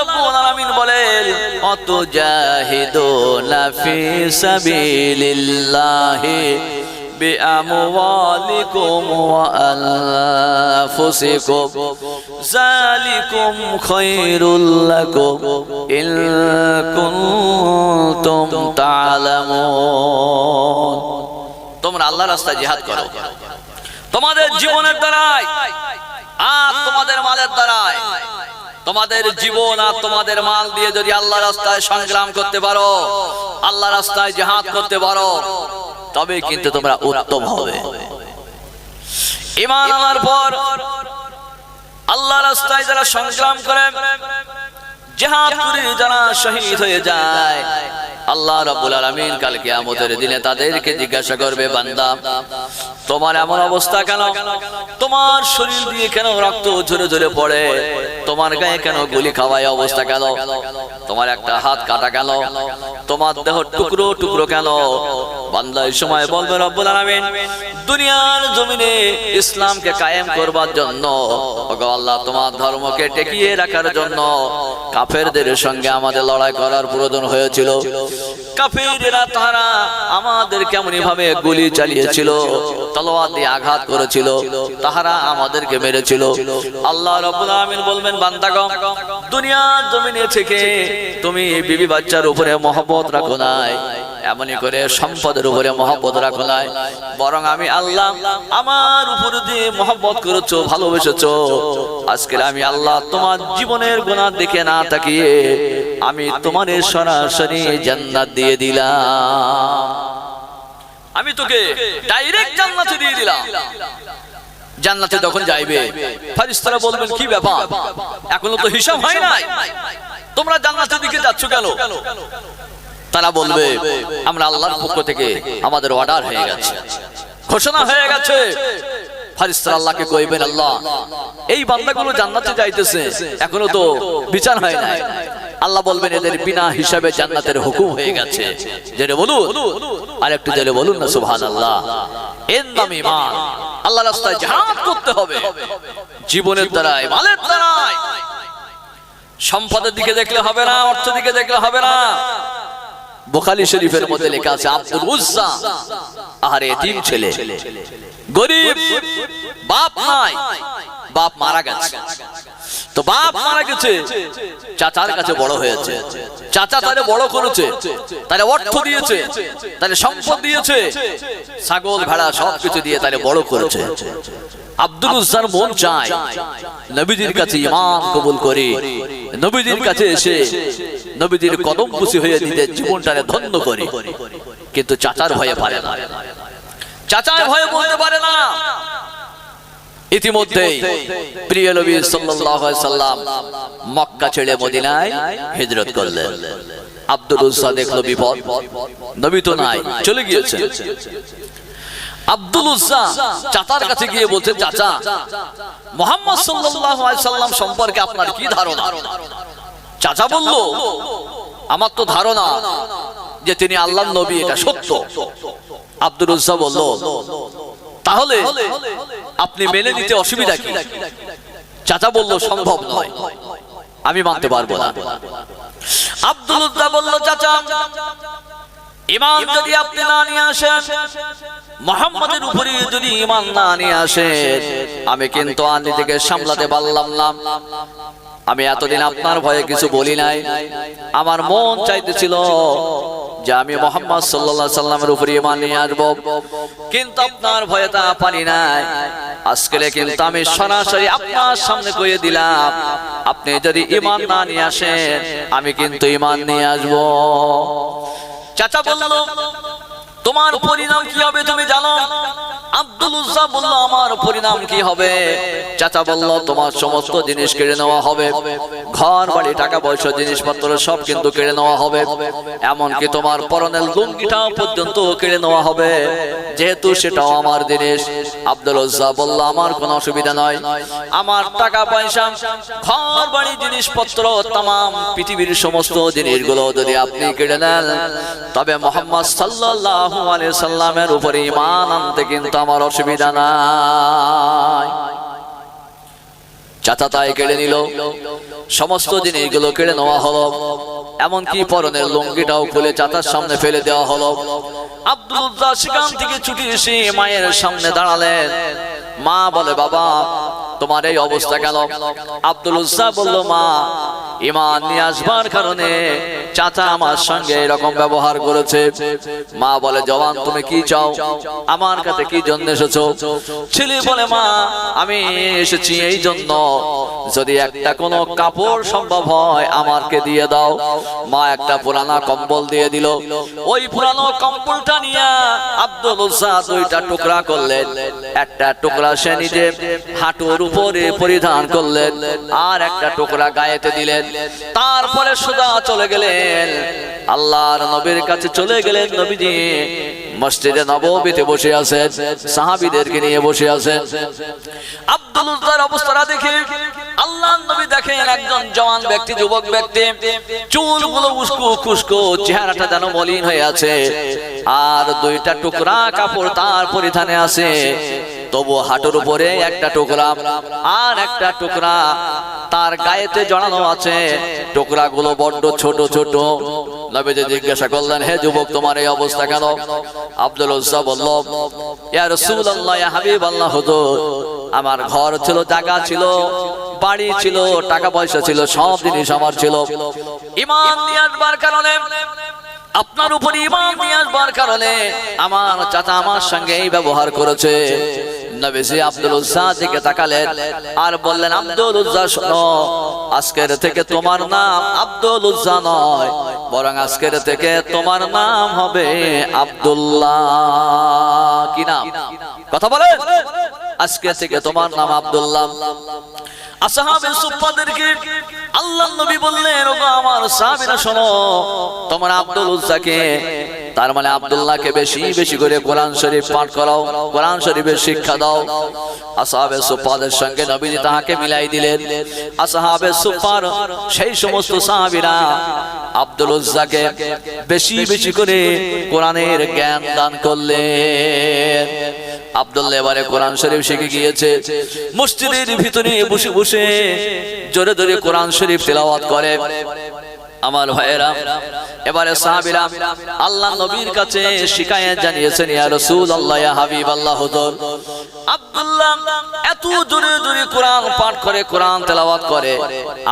রাব্বুল আলামিন বলেন অতুজাহিদুনা ফি সাবিলিল্লাহি بأموالكم وأنفسكم ذلكم خير لكم إن كنتم تعلمون তোমরা আল্লাহ রাস্তায় জিহাদ করো তোমাদের জীবনের দ্বারাই আর তোমাদের মালের দ্বারাই তোমাদের জীবন আর তোমাদের মাল দিয়ে যদি আল্লাহ রাস্তায় সংগ্রাম করতে পারো আল্লাহ রাস্তায় জাহাজ করতে পারো তবে কিন্তু তোমরা উত্তম হবে। ইমান আনার পর আল্লাহ রাস্তায় যারা সংগ্রাম করে, জেহাদ করে যারা শহীদ হয়ে যায় আল্লাহ রাবুল আলমিন কালকে আমাদের দিনে তাদেরকে জিজ্ঞাসা করবে, বান্দা, তোমার এমন অবস্থা কেন? তোমার শরীর দিয়ে কেন রক্ত ঝরে ঝরে পড়ে? তোমার গায়ে কেন গুলি খাওয়ায় অবস্থা কেন? তোমার একটা হাত কাটা গেল, তোমার দেহ টুকরো টুকরো কেন বান্দা এই সময় বলবে রব্বুল আলামিন, দুনিয়ার জমিনে ইসলামকে কায়েম করবার জন্য, ওগো আল্লাহ তোমার ধর্মকে টেকিয়ে রাখার জন্য কাফেরদের সঙ্গে আমাদের লড়াই করার প্রয়োজন হয়েছিল। কাফেরেরা তারা আমাদের কেমন ভাবে গুলি চালিয়েছিল, তলোয়ার দিয়ে আঘাত করেছিল, তাহারা আমাদেরকে মেরেছিল। আল্লাহ রাব্বুল আলামিন বলবেন, বান্দাগণ দুনিয়ার জমিনে থেকে তুমি বিবি বাচ্চার উপরে মহব্বত রাখো নাই। এমনই করে সম্পদের উপরে মহব্বত রাখো নাই। বরং আমি আল্লাহ আমার উপর দিয়ে মহব্বত করেছ, ভালোবেসেছো। আজকে আমি আল্লাহ তোমার জীবনের গুণার দেখে না তাকিয়ে আমি তোমার সরাসরি জান্নাত দিয়ে দিলাম। আমি তোকে ডাইরেক্ট জান্নাতে দিয়ে দিলাম। জান্নাতে যখন যাইবে, ফারিস্তারা বলবেন, কি ব্যাপার? এখনও তো হিসাব হয় নাই। তোমরা জান্নাতের দিকে যাচ্ছ কেন? তারা বলবে, আমরা আল্লাহর পক্ষ থেকে আমাদের অর্ডার হয়ে গেছে। ঘোষণা হয়ে গেছে। ফারিস্তার আল্লাহকে কইবেন, আল্লাহ, এই বান্দাগুলো জান্নাতে যাইতেছে। এখনও তো বিচার হয় নাই। আল্লাহ বলবেন, এদের বিনা হিসাবে জান্নাতের হুকুম হয়ে গেছে। যেটা বলুন। আর একটু জেলে বলুন না সুবহান আল্লাহ এর নাম ইমান আল্লাহ রাস্তায় জিহাদ করতে হবে। জীবনের দ্বারাই মালের দ্বারাই সম্পদের দিকে দেখলে হবে না অর্থ দিকে দেখলে হবে না। বোখালি শরীফের মধ্যে লেখা আছে আব্দুল উজ্জা আহারে তিন ছেলে। গরিব বাপ নাই বাপ মারা গেছে। তো বাপ মারা গেছে। চাচার কাছে বড় হয়েছে। চাচা তারে বড় করেছে। তারে অর্থ দিয়েছে। তারে সম্পদ দিয়েছে। ছাগল, ভেড়া সবকিছু দিয়ে তারে বড় করেছে। আব্দুল উজ্জার মন চায়, নবীজির কাছে ইমান কবুল করে। নবীজির কাছে এসে নবীজির কদম খুশি হয়ে দিতে জীবনটারে ধন্য করে। কিন্তু চাচার ভয়ে পারে না। চাচার ভয়ে বলতে পারে না। ইতিমধ্যেই প্রিয় নবী সাল্লাল্লাহু আলাইহি সাল্লাম মক্কা ছেড়ে মদিনায় হিজরত করলেন। আব্দুল উজ্জা দেখল বিপদ। নবী তো নাই, চলে গিয়েছে আব্দুল উজ্জা চাচার কাছে গিয়ে বলছে, চাচা, মোহাম্মদ সাল্লাল্লাহু আলাইহি সাল্লাম সম্পর্কে আপনার কি ধারণা? চাচা বলল, আমার তো ধারণা যে তিনি আল্লাহর নবী, এটা সত্য। আব্দুল উজ্জা বলল তাহলে আপনি মেনে নিতে অসুবিধা কি? চাচা বলল সম্ভব নয়। আমি মানতে পারব না। আব্দুল বলল চাচা ইমান যদি আপনি না নিয়ে আসেন মোহাম্মদের উপরে যদি ইমান না নিয়ে আসেন আমি কিন্তু আর নিজেকে সামলাতে পারলাম না। আমি এতদিন আপনার ভয়ে কিছু বলি নাই। আমার মন চাইতেছিল যে আমি মোহাম্মদ সাল্লাহ সাল্লামের উপরে ইমান নিয়ে আসব। কিন্তু আপনার ভয়ে তা পানি নাই। আজকে কিন্তু আমি সরাসরি আপনার সামনে কয়ে দিলাম, আপনি যদি ইমান না নিয়ে আসেন, আমি কিন্তু ইমান নিয়ে আসব। চাচা বলল তোমার পরিণাম কি হবে তুমি জানো? আব্দুল উজ্জা বলল, আমার পরিণাম কি হবে? চাচা বলল, তোমার সমস্ত জিনিস কেড়ে নেওয়া হবে। ঘর, বাড়ি, টাকা পয়সা, জিনিসপত্র সব কিন্তু কেড়ে নেওয়া হবে। এমনকি তোমার পরনের লুঙ্গিটাও পর্যন্ত কেড়ে নেওয়া হবে। যেহেতু সেটাও আমার জিনিস। আব্দুল উজ্জা বলল, আমার কোনো অসুবিধা নয়। আমার টাকা, পয়সা, ঘর, বাড়ি, জিনিসপত্র তাম পৃথিবীর সমস্ত জিনিসগুলো যদি আপনি কেড়ে নেন, তবে মোহাম্মদ সাল্লাল্লাহু আলাইহি সাল্লামের উপরে ঈমান আনতে কিন্তু আমার অসুবিধা নাই। চাচা তাই কেড়ে নিল। সমস্ত জিনিসগুলো কেড়ে নেওয়া হলো। এমনকি পরনের লুঙ্গিটাও খুলে চাচার সামনে ফেলে দেওয়া হলো। আব্দুল উজ্জা সেখান থেকে ছুটি এসে মায়ের সামনে দাঁড়ালেন। মা বলে, বাবা, তোমার এই অবস্থা গেল আব্দুল উজ্জা বলল, মা ইমান নিয়ে আসবার কারণে চাচা আমার সঙ্গে এরকম ব্যবহার করেছে। মা বলে, জওয়ান, তুমি কি চাও? আমার কাছে কি জন্য এসেছ? ছেলে বলে, মা, আমি এসেছি এই জন্য। যদি একটা কোনো কাপড় সম্ভব হয় আমাকে দিয়ে দাও। মা একটা পুরানা কম্বল দিয়ে দিল। ওই পুরানো কম্বলটা নিয়ে আব্দুল দুইটা টুকরা করলেন। একটা টুকরা সে নিজে হাঁটুর উপরে পরিধান করলেন, আর একটা টুকরা গায়েতে দিলেন। তারপরে সোজা চলে গেলেন আল্লাহর নবীর কাছে চলে গেলেন নবীজি। মসজিদে নববীতে বসে আছেন, সাহাবীদেরকে নিয়ে বসে আব্দুল উজ্জার অবস্থাটা দেখে আল্লাহ নবী দেখেন একজন জওয়ান ব্যক্তি, যুবক ব্যক্তি। চুলগুলো চেহারাটা যেন মলিন হয়ে আছে। আর দুইটা টুকরা কাপড় তার পরিধানে আছে। তবু হাঁটুর উপরে একটা টুকরা, আর একটা টুকরা তার গায়েতে জড়ানো আছে। টুকরা গুলো বড্ড ছোট ছোট। নবীজি জিজ্ঞাসা করলেন, হে যুবক, তোমার এই অবস্থা কেন? আব্দুল উজ্জা বলল, ইয়া রাসূলুল্লাহ, ইয়া হাবিবাল্লাহ, হুজুর। আমার ঘর ছিল, জায়গা ছিল, বাড়ি ছিল, টাকা পয়সা ছিল, সব জিনিস আমার ছিল। ইমান নিয়ে কারণে, আপনার উপর ইমান নিয়ে কারণে আমার চাচা আমার সঙ্গে এই ব্যবহার করেছে। নবীজি আব্দুল উজ্জা দিকে তাকালেন আর বললেন, আব্দুল উজ্জা শোনো, আজকের থেকে তোমার নাম আব্দুল উজ্জা নয়, বরং আজকের থেকে তোমার নাম হবে আব্দুল্লাহ। কি নাম? কথা বলেন। আজকে থেকে তোমার নাম আব্দুল্লাহ। আসহাবে সুফাদেরকে আল্লাহ নবী বললেন, ওগো আমার সাহাবীরা শোনো, তোমরা আব্দুল উজ্জাকে তার মানে আব্দুল্লাহকে বেশি বেশি করে কোরআন শরীফ পাঠ করাও কোরআন শরীফের শিক্ষা দাও। আসহাবে সুফাদের সঙ্গে নবীজি তাহাকে মিলাই দিলেন। আসহাবে সুফার সেই সমস্ত সাহাবীরা আব্দুল উজ্জাকে বেশি বেশি করে কোরআনের জ্ঞান দান করলেন। আব্দুল্লাহ এবারে কোরআন শরীফ শিখে গিয়েছে। মসজিদের ভিতরে বসে বসে জোরে জোরে কোরআন শরীফ তেলাওয়াত করে। আমার ভাইয়েরা, এবারে সাহাবীরা আল্লাহ নবীর কাছে শিকায়েত জানিয়েছেন, ইয়া রাসূলুল্লাহ, ইয়া হাবিবাল্লাহ, হুজুর। আব্দুল্লাহ এত জোরে জোরে কোরআন পাঠ করে, কোরআন তেলাওয়াত করে।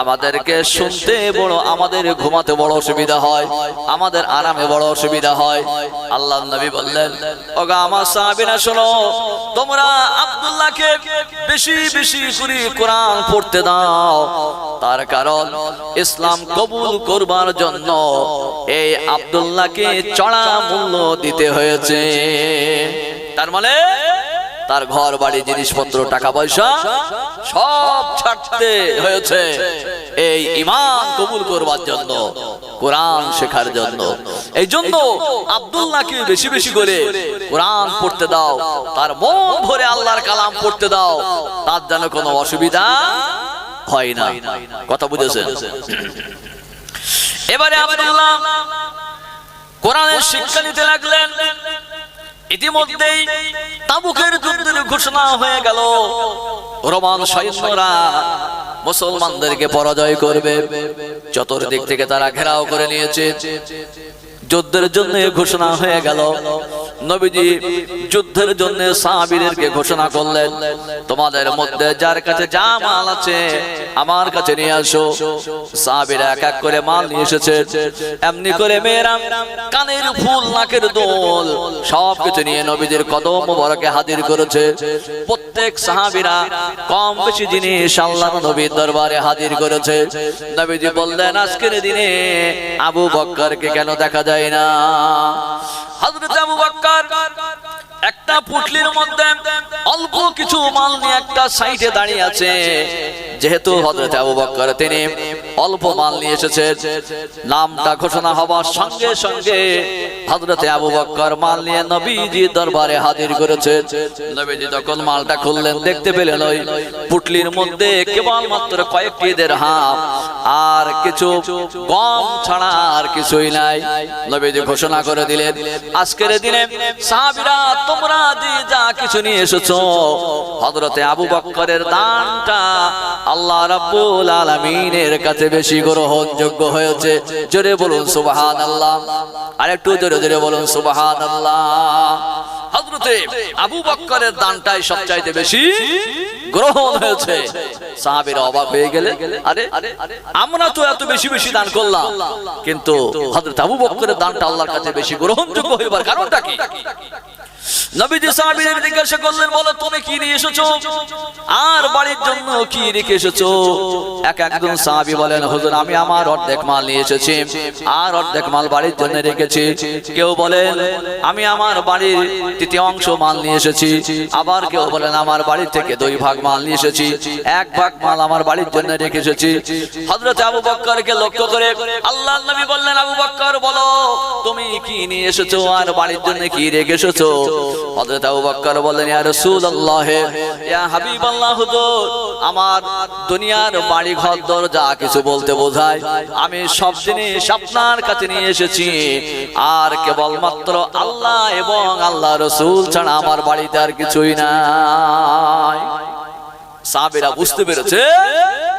আমাদেরকে শুনতে বড়, আমাদের ঘুমাতে বড় অসুবিধা হয়, আমাদের আরামে বড় অসুবিধা হয়। আল্লাহ নবী বললেন, ওগা আমার সাহাবীরা, শোনো, তোমরা আব্দুল্লাহকে বেশি বেশি করে কোরআন পড়তে দাও। তার কারণ ইসলাম কবুল করবার জন্য এই আব্দুল্লাহকে চড়া মূল্য দিতে হয়েছে। তার মানে তার ঘর, বাড়ি, জিনিসপত্র, টাকা পয়সা সব ছাড়তে হয়েছে। এই ইমান কবুল করবার জন্য, কোরআন শেখার জন্য। এই জন্য আব্দুল্লাহকে বেশি বেশি করে কোরআন পড়তে দাও, তার মন ভরে আল্লাহর কালাম পড়তে দাও, তার যেন কোনো অসুবিধা হয় না। কথা বুঝেছেন? এবারে আব্দুল্লাহ কোরআনের শিক্ষা নিতে লাগলেন ইতিমধ্যেই তাবুকের যুদ্ধের ঘোষণা হয়ে গেল। রোমান সৈন্যরা মুসলমানদেরকে পরাজয় করবে। চতুর্দিক থেকে তারা ঘেরাও করে নিয়েছে। যুদ্ধের জন্য ঘোষণা হয়ে গেল। নবীজি যুদ্ধের জন্য সাহাবীদেরকে ঘোষণা করলেন, তোমাদের মধ্যে যার কাছে যা মাল আছে, আমার কাছে নিয়ে আসো। সাহাবীরা এক এক করে মাল নিয়ে এসেছে। এমনি করে মেয়েরা কানের ফুল, নাকের দোল সব কিছু নিয়ে নবীজির কদম মোবারকে হাজির করেছে। প্রত্যেক সাহাবীরা, কম বেশি জিনিস আল্লাহ নবীর দরবারে হাজির করেছে। নবীজি বললেন, আজকের দিনে আবু বক্করকে কেন দেখা যায় না? হযরত আবু বক্কর, একটা পুটলির মধ্যে অল্প কিছু মাল নিয়ে একটা সাইডে দাঁড়িয়ে আছে। যেহেতু হযরত আবু বক্কর, তিনি অল্প মাল নিয়ে এসেছে নামটা ঘোষণা হবার সঙ্গে সঙ্গে হযরতে আবু বক্কর মাল নিয়ে নবীজি দরবারে হাজির করেছে। নবীজি যখন মালটা খুললেন দেখতে পেলেন ওই পুটলির মধ্যে কেবলমাত্র কয়েকটি দেড়হাম আর কিছু গম ছাড়া আর কিছুই নাই। নবীজি ঘোষণা করে দিলেন আজকের দিনে সাহাবীরা তোমরা যে যা কিছু নিয়ে এসেছ হযরতে আবু বক্করের দানটা আল্লাহ রাব্বুল আলামিনের কাছে বেশি গ্রহণযোগ্য হয়েছে। জোরে বলুন সুবহানাল্লাহ। আর একটু জোরে জোরে বলুন সুবাহান বেশি হয়েছে। হয়ে আমরা তো এত বেশি বেশি দান করলাম। কিন্তু হজরত আবু বক্করের দানটা আল্লাহর কাছে বেশি গ্রহণযোগ্য হইবার কারণটা কি? নবীজি সাহাবীদের জিজ্ঞাসা করলেন, বলো, তুমি কি নিয়ে এসেছ? আর বাড়ির জন্য কি রেখে এসেছ? এক একজন সাহাবী বলেন, হুজুর, আমি আমার অর্ধেক মাল নিয়ে এসেছি, আর অর্ধেক মাল বাড়ির জন্য রেখেছি। কেউ বলেন, আমি আমার বাড়ির তৃতীয় অংশ মাল নিয়ে এসেছি, আবার কেউ বলেন, আমার বাড়ির থেকে দুই ভাগ মাল নিয়ে এসেছি, এক ভাগ মাল আমার বাড়ির জন্য রেখে এসেছি। হযরত আবু বক্করকে লক্ষ্য করে আল্লাহর নবী বললেন, আবু বক্কর, বলো, তুমি কি নিয়ে এসেছ? আর বাড়ির জন্য কি রেখে এসেছ? হযরত আবু বকর বলেন ইয়া রাসূলুল্লাহ, ইয়া হাবিবাল্লাহ, হুজুর, আমার দুনিয়ার বাড়ি ঘর দর যা কিছু বলতে বোঝায়। আমি সব জিনিস আপনার কাছে নিয়ে এসেছি। আর কেবলমাত্র আল্লাহ এবং আল্লাহ রসুল ছাড়া আমার বাড়িতে আর কিছুই নাই। সাহাবীরা বুঝতে পেরেছে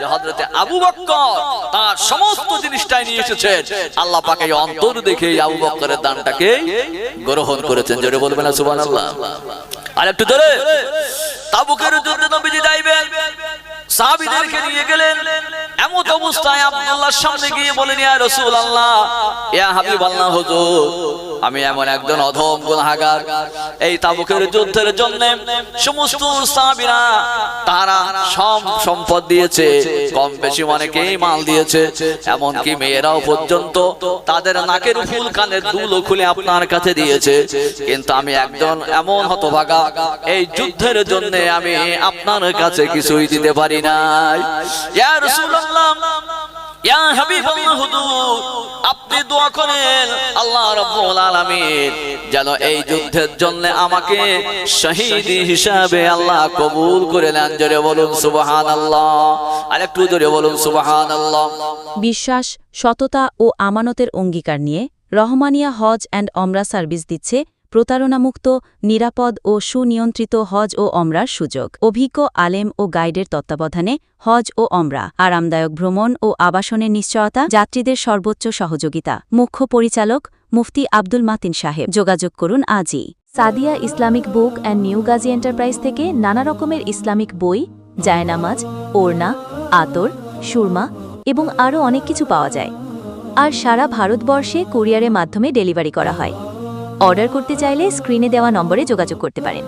যে হযরতে আবু বক্কর তার সমস্ত জিনিসটাই নিয়ে এসেছেন। আল্লাহ পাকে এই অন্তর দেখে আবু বক্করের দানটাকে গ্রহণ করেছেন। জোরে বলবেন না সুবহানাল্লাহ। আর একটু ধরে তাবুকের যুদ্ধে নবীজি যাইবেন। সাহাবীদেরকে নিয়ে গেলেন। এমন অবস্থায় আব্দুল্লাহর সামনে গিয়ে বলেন ইয়া রাসূলুল্লাহ ইয়া হাবিবাল্লাহ হুজুর আমি এমন একজন অধম গুনাহগার। এই তাবুকের যুদ্ধের জন্য সমস্ত সাহাবীরা তারা সব সম্পদ দিয়েছে, কম বেশি অনেকেই মাল দিয়েছে? এমনকি মেয়েরাও পর্যন্ত তাদের নাকের ফুল কানের দুলো খুলে আপনার কাছে দিয়েছে। কিন্তু আমি একজন এমন হতভাগা, এই যুদ্ধের জন্য আমি আপনার কাছে কিছুই দিতে পারি রাসূলুল্লাহ আপনি দোয়া করেন, আল্লাহ রাব্বুল আলামিন যেন এই যুদ্ধের জন্য আমাকে শহীদ হিসাবে আল্লাহ কবুল করে নেন। জোরে বলুন সুবহানাল্লাহ। আর একটু জোরে বলুন সুবহানাল্লাহ। বিশ্বাস, সততা ও আমানতের অঙ্গীকার নিয়ে রহমানিয়া হজ অ্যান্ড অমরা সার্ভিস দিচ্ছে প্রতারণামুক্ত, নিরাপদ ও সুনিয়ন্ত্রিত হজ ও অমরার সুযোগ। অভিজ্ঞ, আলেম ও গাইডের তত্ত্বাবধানে হজ ও অমরা, আরামদায়ক ভ্রমণ ও আবাসনের নিশ্চয়তা, যাত্রীদের সর্বোচ্চ সহযোগিতা। মুখ্য পরিচালক, মুফতি আব্দুল মাতিন সাহেব। যোগাযোগ করুন আজই। Sadia Islamic book and new Gazi enterprise থেকে নানা রকমের ইসলামিক বই, জায়নামাজ, ওড়না, আতর, সুরমা এবং আরও অনেক কিছু পাওয়া যায়। আর সারা ভারতবর্ষে কুরিয়ারের মাধ্যমে ডেলিভারি করা হয়। অর্ডার করতে চাইলে স্ক্রিনে দেওয়া নম্বরে যোগাযোগ করতে পারেন।